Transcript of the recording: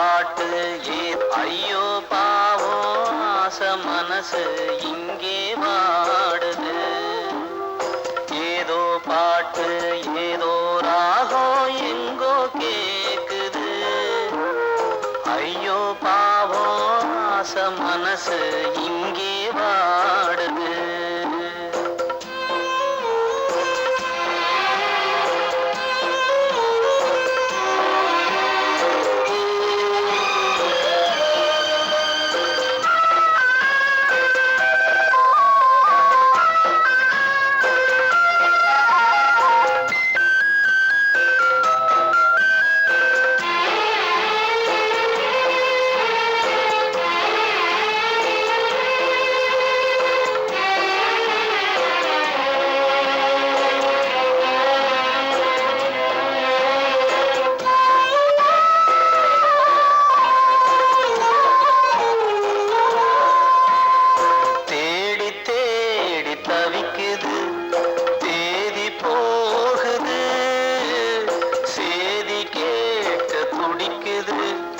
பாட்டு ஏ ஐயோ பாவம். ஆச மனசு இங்கே பாடுது ஏதோ பாட்டு ஏதோ ராகம் எங்கோ கேக்குது. ஐயோ பாவம். ஆச மனசு இங்கே பாடுது கேட்க